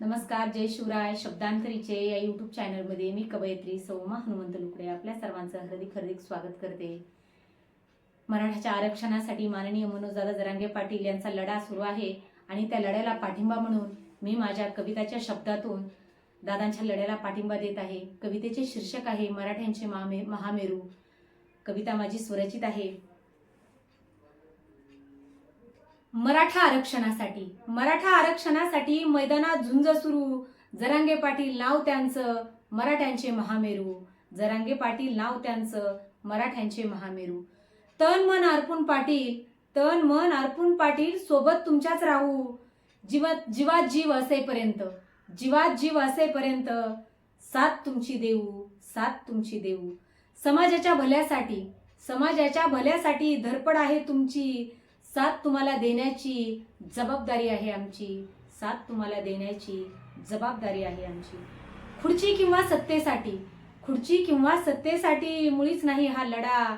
नमस्कार जय शिवराय. शब्दांतरीचे या यूट्यूब चॅनलमध्ये मी कवयित्री सौमा हनुमंत लुकडे आपल्या सर्वांचं हार्दिक हार्दिक स्वागत करते. मराठाच्या आरक्षणासाठी माननीय मनोजदादा जरांगे पाटील यांचा लढा सुरू आहे आणि त्या लढ्याला पाठिंबा म्हणून मी माझ्या कविताच्या शब्दातून दादांच्या लढ्याला पाठिंबा देत आहे. कवितेचे शीर्षक आहे मराठ्यांचे महामे महामेरू. कविता माझी स्वरचित आहे. मराठा आरक्षणासाठी. मराठा आरक्षणासाठी मैदानात झुंज सुरू. जरांगे पाटील नाव त्यांचं मराठ्यांचे महामेरू. जरांगे पाटील नाव त्यांचं मराठ्यांचे महामेरू. तन मन अर्पून पाटील तन मन अर्पून पाटील सोबत तुमच्याच राहू. जीवात जीवात जीव असेपर्यंत जीवात जीव असेपर्यंत साथ तुमची देऊ साथ तुमची देऊ. समाजाच्या भल्यासाठी समाजाच्या भल्यासाठी धडपड आहे तुमची. साथ तुम्हाला देण्याची जबाबदारी आहे आमची. साथ तुम्हाला देण्याची जबाबदारी आहे आमची. खुर्ची किंवा सत्तेसाठी. खुर्ची किंवा सत्तेसाठी मुळीच नाही हा लढा.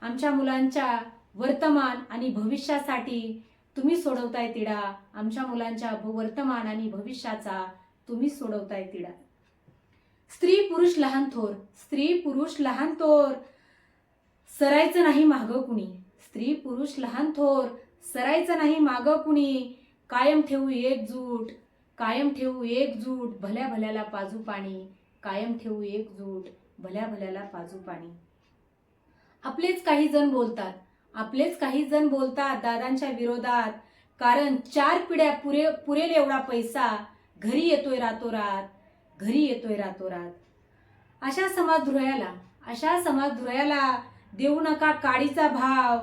आमच्या मुलांच्या वर्तमान आणि भविष्यासाठी तुम्ही सोडवताय तिडा. आमच्या मुलांच्या वर्तमान आणि भविष्याचा तुम्ही सोडवताय तिडा. स्त्री पुरुष लहान थोर. स्त्री पुरुष लहान थोर. सरायचं नाही मागं कुणी. स्त्री पुरुष लहान थोर सरायचं नाही मागं कुणी. कायम ठेवू एकजूट कायम ठेवू एकजूट भल्या भल्याला पाजू पाणी. कायम ठेवू एकजूट भल्या भल्याला पाजू पाणी. आपलेच काही जण बोलतात. आपलेच काही जण बोलतात दादांच्या विरोधात. कारण चार पिढ्या पुरे पुरेल एवढा पैसा. घरी येतोय रातोरात. घरी येतोय रातोरात. अशा समाजद्रोह्याला अशा समाजद्रोह्याला देऊ नका काडीचा भाव.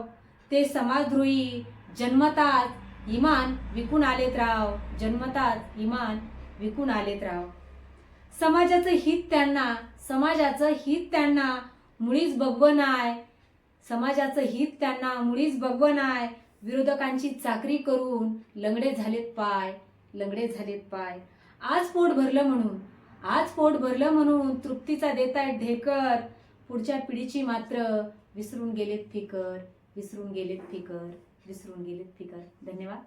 ते समाजद्रोही जन्मतात इमान विकून आलेत राव. जन्मतात इमान विकून आलेत राव. समाजाचं हित त्यांना समाजाचं हित त्यांना मुळीच बघवं नाय. समाजाचं हित त्यांना मुळीच बघवं नाय. विरोधकांची चाकरी करून लंगडे झालेत पाय लंगडे झालेत पाय. आज पोट भरलं म्हणून आज पोट भरलं म्हणून तृप्तीचा देतायत ढेकर. पुढच्या पिढीची मात्र विसरून गेलेत फिकर. विसरून गेलेत फिकर विसरून गेलेत फिकर. धन्यवाद.